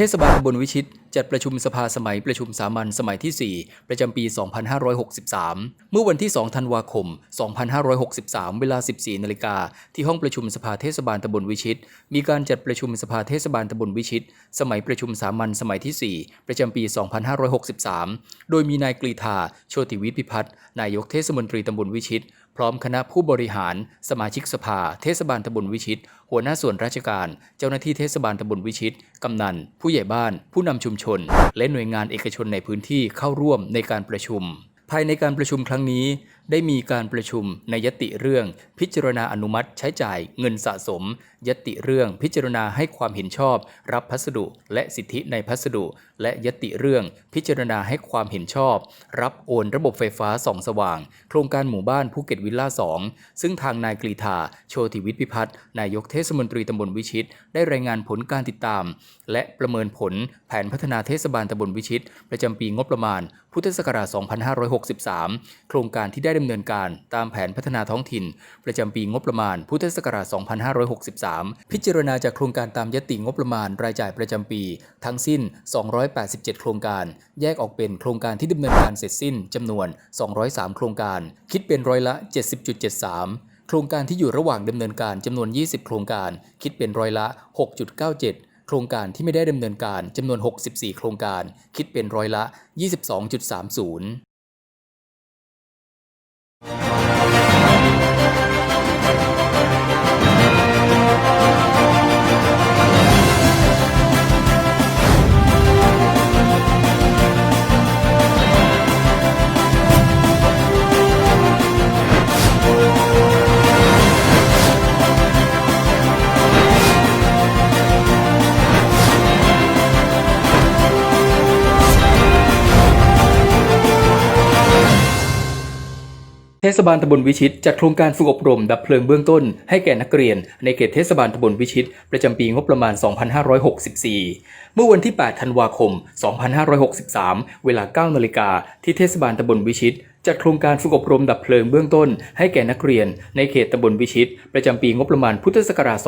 เทศบาลตำบลวิชิต จัดประชุมสภาสมัยประชุมสามัญสมัยที่ 4 ประจำปี 2563 เมื่อวันที่ 2 ธันวาคม 2563 เวลา 14 นาฬิกา ที่ห้องประชุมสภาเทศบาลตำบลวิชิต มีการจัดประชุมสภาเทศบาลตำบลวิชิต สมัยประชุมสามัญสมัยที่ 4 ประจำปี 2563 โดยมีนายกรีธา โชติวิทย์พิพัฒน์ นายกเทศมนตรีตำบลวิชิต พร้อมคณะผู้บริหาร สมาชิกสภา เทศบาลตำบลวิชิต หัวหน้าส่วนราชการ เจ้าหน้าที่เทศบาลตำบลวิชิต กำนัน ผู้ใหญ่บ้าน ผู้นำชุมชน และหน่วยงานเอกชนในพื้นที่เข้าร่วมในการประชุม ภายในการประชุมครั้งนี้ ได้มีการประชุมในยติเรื่อง พิจารณาอนุมัติใช้จ่ายเงินสะสม ยติเรื่องพิจารณาให้ความเห็นชอบ รับพัสดุ และสิทธิในพัสดุ และยติเรื่อง พิจารณาให้ความเห็นชอบ รับโอนระบบไฟฟ้าส่องสว่าง โครงการหมู่บ้านภูเก็ตวิลล่า 2 ซึ่งทางนายกรีธาโชติวิทย์พิพัฒน์นายกเทศมนตรีตำบลวิชิต ได้รายงานผลการติดตาม และประเมินผลแผนพัฒนาเทศบาลตำบลวิชิต ประจำปีงบประมาณ พุทธศักราช 256 2563 โครงการที่ได้ดำเนินการตามแผนพัฒนาท้องถิ่น ประจำปีงบประมาณ พุทธศักราช 2563 พิจารณาจากโครงการตามยติงบประมาณรายจ่ายประจำปี ทั้งสิ้น 287 โครงการ แยกออกเป็นโครงการที่ดำเนินการเสร็จสิ้นจำนวน 203 โครงการ คิดเป็นร้อยละ 70.73โครงการที่อยู่ระหว่างดำเนินการจำนวน 20 โครงการ คิดเป็นร้อยละ 6.97 โครงการที่ไม่ได้ดำเนินการจำนวน 64 โครงการ คิดเป็นร้อยละ 22.30 ศบาลตำบลวิชิตจัดโครงการฝึกอบรมดับเพลิงเบื้องต้นให้แก่นักเรียน ในเขตเทศบาลตำบลวิชิต ประจำปีงบประมาณ 2564 เมื่อวันที่ 8 ธันวาคม 2563 เวลา 9 นาฬิกาที่เทศบาลตำบลวิชิต จัดโครงการฝึกอบรมดับเพลิงเบื้องต้น ให้แก่นักเรียน ในเขตตำบลวิชิต ประจำปีงบประมาณพุทธศักราช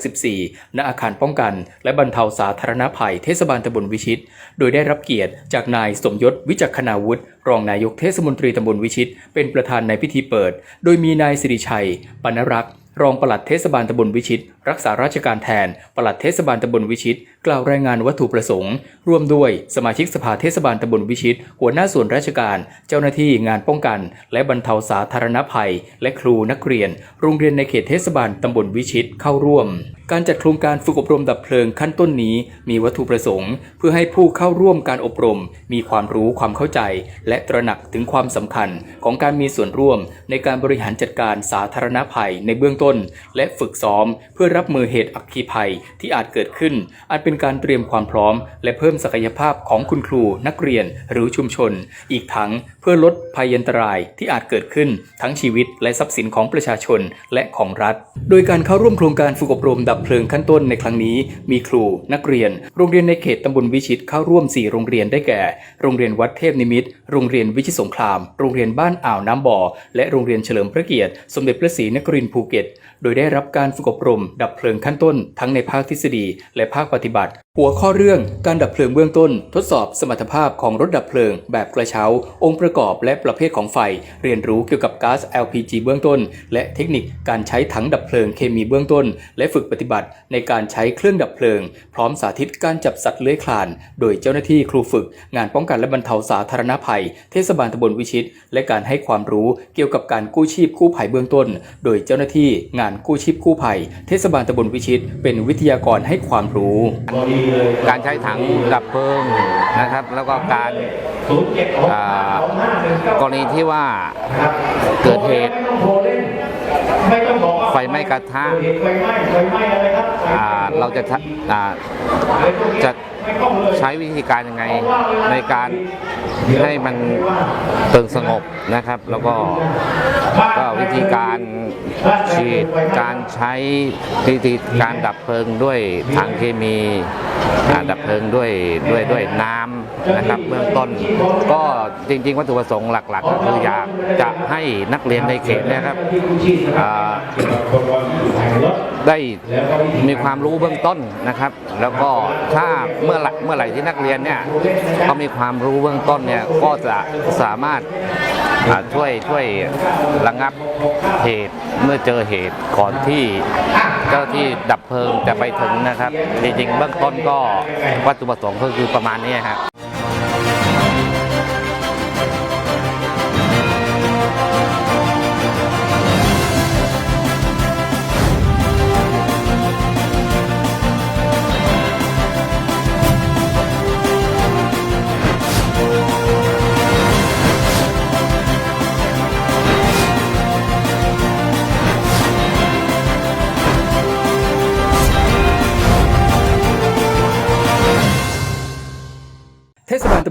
2564 ณ อาคารป้องกัน และบรรเทาสาธารณภัยเทศบาลตำบลวิชิต โดยได้รับเกียรติจากนายสมยศวิจักขณาวุฒิรองนายกเทศมนตรีตำบลวิชิต เป็นประธานในพิธีเปิด โดยมีนายสิริชัย ปนรักษ์รองปลัดเทศบาลตำบลวิชิต รักษาราชการแทน ปลัดเทศบาลตำบลวิชิต กล่าวรายงานวัตถุประสงค์ ร่วมด้วยสมาชิกสภาเทศบาลตำบลวิชิต หัวหน้าส่วนราชการ เจ้าหน้าที่งานป้องกัน และบรรเทาสาธารณภัย และครูนักเรียน โรงเรียนในเขตเทศบาลตำบลวิชิตเข้าร่วม การจัดโครงการฝึกอบรมดับเพลิงขั้นต้นนี้ มีวัตถุประสงค์ เพื่อให้ผู้เข้าร่วมการอบรม มีความรู้ความเข้าใจ และตระหนักถึงความสำคัญของการมีส่วนร่วม ในการบริหารจัดการสาธารณภัยในเบื้องต้น และฝึกซ้อม เพื่อรับมือเหตุอัคคีภัยที่อาจเกิดขึ้นอาจเป็น็นการเตรียมความพร้อม และเพิ่มศักยภาพของคุณครู นักเรียนหรือชุมชน อีกทั้งเพื่อลดภัยอันตรายที่อาจเกิดขึ้น ทั้งชีวิตและทรัพย์สินของประชาชนและของรัฐ โดยการเข้าร่วมโครงการฝึกอบรมดับเพลิงขั้นต้นในครั้งนี้ มีครูนักเรียน โรงเรียนในเขตตำบลวิชิตเข้าร่วม 4 โรงเรียนได้แก่ โรงเรียนวัดเทพนิมิตรโรงเรียนวิชิตสงคราม โรงเรียนบ้านอ่าวน้ำบ่อ และโรงเรียนเฉลิมพระเกียรติ สมเด็จพระศรีนครินทร์ภูเก็ต โดยได้รับการฝึกอบรม ดับเพลิงขั้นต้น ทั้งในภาคทฤษฎีและภาคปฏิบัติ หัวข้อเรื่องการดับเพลิงเบื้องต้น ทดสอบสมรรถภาพของรถดับเพลิง แบบกระเช้า องค์ประกอบและประเภทของไฟ เรียนรู้เกี่ยวกับก๊าซ LPG เบื้องต้น และเทคนิคการใช้ถังดับเพลิงเคมีเบื้องต้น และฝึกปฏิบัติ ในการใช้เครื่องดับเพลิง พร้อมสาธิตการจับสัตว์เลื้อยคลาน โดยเจ้าหน้าที่ครูฝึก งานป้องกันและบรรเทาสาธารณภัย เทศบาลตำบลวิชิต และการให้ความรู้เกี่ยวกับการกู้ชีพกู้ภัยเบื้องต้น โดยเจ้าหน้าที่งานกู้ชีพกู้ภัย เทศบาลตำบลวิชิต เป็นวิทยากรให้ความรู้ การใช้ถังดับเพลิงนะครับ แล้วก็การกรณีที่ว่าเกิดเหตุไฟไหม้กระทะเราจะจะใช้วิธีการยังไงในการให้มันเพิงสงบนะครับ แล้วก็ก็วิธีการ ฉีดการใช้วิธีการดับเพลิงด้วยถังเคมีดับเพลิงด้วยด้วยด้วยน้ำนะครับเบื้องต้น ก็จริง ๆ วัตถุประสงค์หลัก ๆ ก็คืออยากจะให้นักเรียนในเขตเนยครับได้มีความรู้เบื้องต้นนะครับ แล้วก็ถ้าเมื่อไหร่เมื่อไหร่ที่นักเรียนเนี่ยเขามีความรู้เบื้องต้นเนี่ยก็จะสามารถ ช่วยช่วยระงับเหตุเมื่อเจอเหตุก่อนที่เจ้าหน้าที่ดับเพลิงจะไปถึงนะครับ จริงๆเบื้องต้นก็วัตถุประสงค์ก็คือประมาณนี้ครับ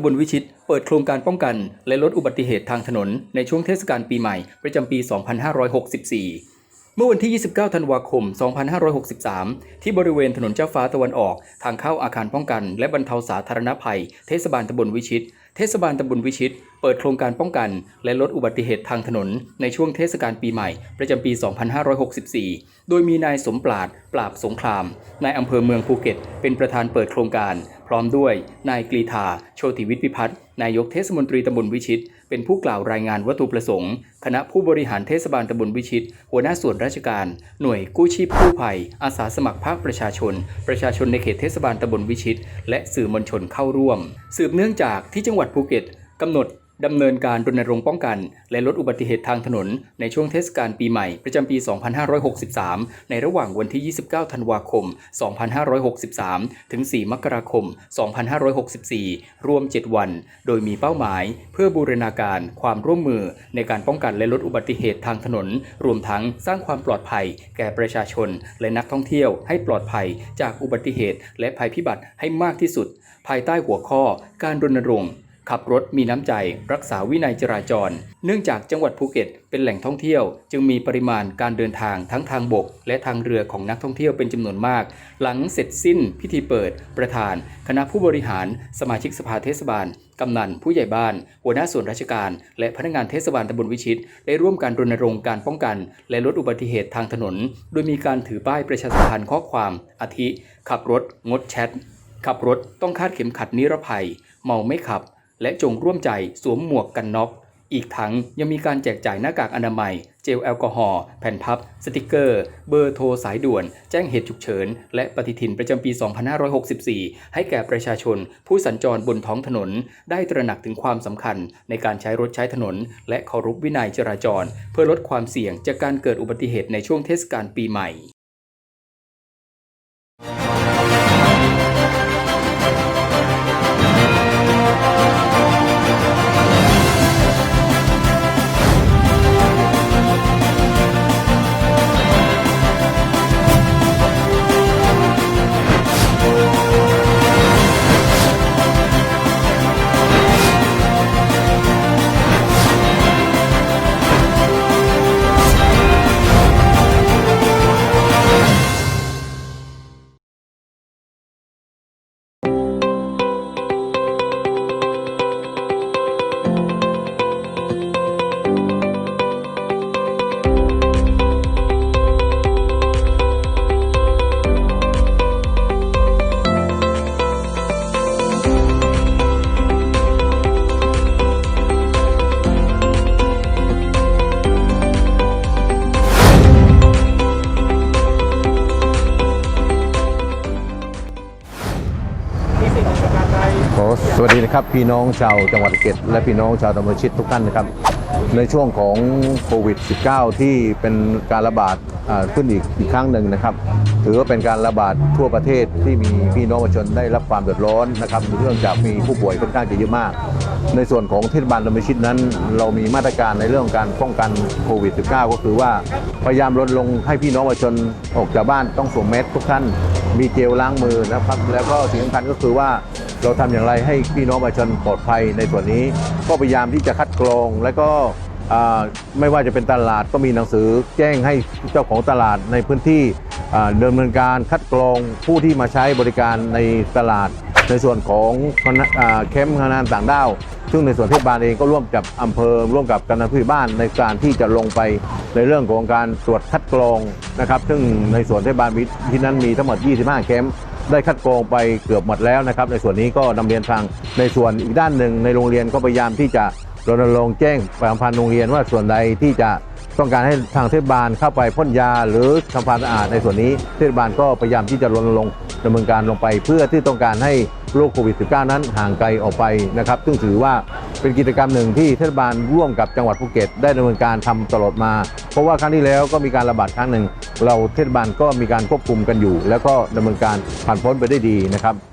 บลวิชิต เปิดโครงการป้องกัน และลดอุบัติเหตุทางถนน ในช่วงเทศกาลปีใหม่ ประจำปี 2564 เมื่อวันที่ 29 ธันวาคม 2563 ที่บริเวณถนนเจ้าฟ้าตะวันออก ทางเข้าอาคารป้องกัน และบรรเทาสาธารณภัย เทศบาลตำบลวิชิต เทศบาลตำบลวิชิต เปิดโครงการป้องกัน และลดอุบัติเหตุทางถนน ในช่วงเทศกาลปีใหม่ ประจำปี 2564 โดยมีนายสมปราดปราบสงครามนายอำเภอเมืองภูเก็ต เป็นประธานเปิดโครงการ พร้อมด้วยนายกรีธาโชติวิทย์พิพัฒน์นายกเทศมนตรีตำบลวิชิต เป็นผู้กล่าวรายงานวัตถุประสงค์ คณะผู้บริหารเทศบาลตำบลวิชิต หัวหน้าส่วนราชการ หน่วยกู้ชีพกู้ภัย อาสาสมัครภาคประชาชน ประชาชนในเขตเทศบาลตำบลวิชิต และสื่อมวลชนเข้าร่วม สืบเนื่องจากที่จังหวัดภูเก็ตกำหนด ดำเนินการรณรงค์ป้องกัน และลดอุบัติเหตุทางถนน ในช่วงเทศกาลปีใหม่ประจำปี 2563 ในระหว่างวันที่ 29 ธันวาคม 2563 ถึง 4 มกราคม 2564 รวม 7 วัน โดยมีเป้าหมาย เพื่อบูรณาการความร่วมมือ ในการป้องกันและลดอุบัติเหตุทางถนน รวมทั้งสร้างความปลอดภัย แก่ประชาชน และนักท่องเที่ยวให้ปลอดภัยจากอุบัติเหตุ และภัยพิบัติให้มากที่สุด ภายใต้หัวข้อการรณรงค์ ขับรถมีน้ำใจ รักษาวินัยจราจร เนื่องจากจังหวัดภูเก็ต เป็นแหล่งท่องเที่ยว จึงมีปริมาณการเดินทางทั้งทางบก และทางเรือของนักท่องเที่ยวเป็นจำนวนมาก หลังเสร็จสิ้น พิธีเปิด ประธาน คณะผู้บริหาร สมาชิกสภาเทศบาลกำนันผู้ใหญ่บ้าน หัวหน้าส่วนราชการ และพนักงานเทศบาลตำบลวิชิต ได้ร่วมการรณรงค์การป้องกัน และลดอุบัติเหตุทางถนน โดยมีการถือป้ายประชาสัมพันธ์ข้อความอาทิ ขับรถ งดแชทขับรถต้องคาดเข็มขัดนิรภัย เมาไม่ขับ และจงร่วมใจสวมหมวกกันน็อก อีกทั้งยังมีการแจกจ่ายหน้ากากอนามัย เจลแอลกอฮอล์แผ่นพับ สติกเกอร์ เบอร์โทรสายด่วน แจ้งเหตุฉุกเฉิน และปฏิทินประจำปี 2564 ให้แก่ประชาชน ผู้สัญจรบนท้องถนน ได้ตระหนักถึงความสำคัญ ในการใช้รถใช้ถนน และเคารพวินัยจราจร เพื่อลดความเสี่ยงจากการเกิดอุบัติเหตุในช่วงเทศกาลปีใหม่ ขอสวัสดีนะครับพี่น้องชาวจังหวัดเกตและพี่น้องชาวตำบลชิดทุกท่านนะครับ ในช่วงของโควิด -19 ที่เป็นการระบาดขึ้นอีกอีกครั้งหนึ่งนะครับ ถือว่าเป็นการระบาดทั่วประเทศที่มีพี่น้องประชาชนได้รับความเดือดร้อนนะครับเรื่องจากมีผู้ป่วยค่อนข้างจะเยอะมาก ในส่วนของเทศบาลตำบลชิดนั้น เรามีมาตรการในเรื่องของการป้องกันโควิด -19 ก็คือว่าพยายามรณรงให้พี่น้องประชาชนออกจากบ้านต้องสวมแมสทุกท่าน มีเจลล้างมือนะครับ แล้วก็สิ่งสำคัญก็คือว่าเราทำอย่างไรให้พี่น้องประชาชนปลอดภัยในส่วนนี้ ก็พยายามที่จะคัดกรองและก็ไม่ว่าจะเป็นตลาดก็มีหนังสือแจ้งให้เจ้าของตลาดในพื้นที่ดำเนินการคัดกรองผู้ที่มาใช้บริการในตลาด ในส่วนของคณะอ่าแคมป์พนักงานต่างด้าว ซึ่งในส่วนเทศบาลเองก็ร่วมกับอำเภอร่วมกับกำนันผู้ใหญ่บ้านในการที่จะลงไปในเรื่องของการตรวจคัดกรองนะครับ ซึ่งในส่วนเทศบาลที่นั้นมีทั้งหมด 25 แคมป์ได้คัดกรองไปเกือบหมดแล้วนะครับ ในส่วนนี้ก็นำเรียนทางในส่วนอีกด้านหนึ่งในโรงเรียนก็พยายามที่จะรณรงค์แจ้งประชาสัมพันธ์โรงเรียนว่าส่วนใดที่จะต้องการให้ทางเทศบาลเข้าไปพ่นยาหรือทำความสะอาดในส่วนนี้ เทศบาลก็พยายามที่จะรณรงค์ดำเนินการลงไปเพื่อที่ต้องการให้ โรคโควิด -19 นั้นห่างไกลออกไปนะครับ ซึ่งถือว่าเป็นกิจกรรมหนึ่งที่เทศบาลร่วมกับจังหวัดภูเก็ต ได้ดำเนินการทำตลอดมา เพราะว่าครั้งที่แล้วก็มีการระบาดครั้งหนึ่ง เราเทศบาลก็มีการควบคุมกันอยู่ แล้วก็ดำเนินการผ่านพ้นไปได้ดีนะครับ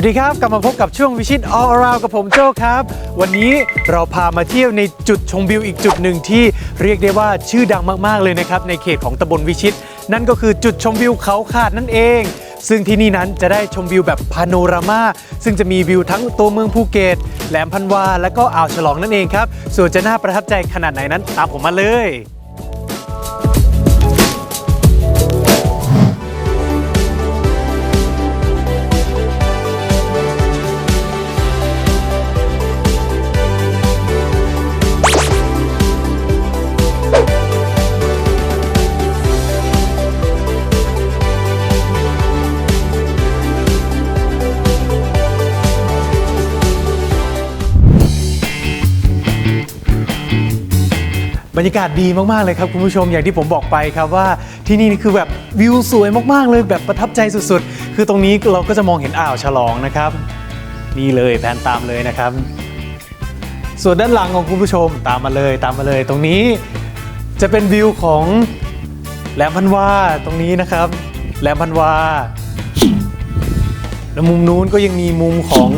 วัสดีครับ กลับมาพบกับช่วงวิชิต All Around กับผมโจครับ วันนี้เราพามาเที่ยวในจุดชมวิวอีกจุดหนึ่งที่เรียกได้ว่าชื่อดังมากๆเลยนะครับ ในเขตของตำบลวิชิต นั่นก็คือจุดชมวิวเขาขาดนั่นเอง ซึ่งที่นี่นั้นจะได้ชมวิวแบบพาโนรามาซึ่งจะมีวิวทั้งตัวเมืองภูเก็ตแหลมพันวา และก็อ่าวฉลองนั่นเองครับส่วนจะน่าประทับใจขนาดไหนนั้นตามผมมาเลย บรรยากาศดีมากๆเลยครับคุณผู้ชมอย่างที่ผมบอกไปครับว่าที่นี่นี่คือแบบวิวสวยมากๆเลยแบบประทับใจสุดๆ คือตรงนี้เราก็จะมองเห็นอ่าวฉลองนะครับ นี่เลยแผนตามเลยนะครับ ส่วนด้านหลังของคุณผู้ชมตามมาเลยตามมาเลย ตรงนี้จะเป็นวิวของแหลมพันวาตรงนี้นะครับ แหลมพันวาแล้วมุมนู้นก็ยังมีมุมของ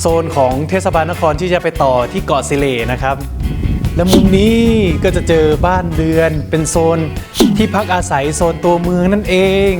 โซนของเทศบาลนครที่จะไปต่อที่เกาะสิเลนะครับ และมุมนี้ก็จะเจอบ้านเรือนเป็นโซนที่พักอาศัยโซนตัวเมืองนั่นเอง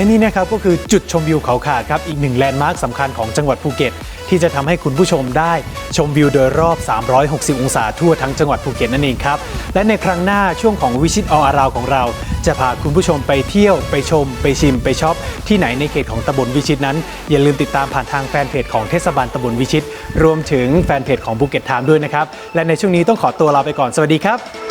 และนี่นะครับก็คือจุดชมวิวเขาขาดครับอีกหนึ่งแลนด์มาร์คสำคัญของจังหวัดภูเก็ต ที่จะทำให้คุณผู้ชมได้ชมวิวโดยรอบ 360 องศาทั่วทั้งจังหวัดภูเก็ตนั่นเองครับ และในครั้งหน้าช่วงของวิชิตออาราวของเรา จะพาคุณผู้ชมไปเที่ยวไปชม ไปชิมไปช็อป ที่ไหนในเขตของตำบลวิชิตนั้น อย่าลืมติดตามผ่านทางแฟนเพจของเทศบาลตำบลวิชิต รวมถึงแฟนเพจของภูเก็ตไทม์ด้วยนะครับและในช่วงนี้ต้องขอตัวลาไปก่อนสวัสดีครับ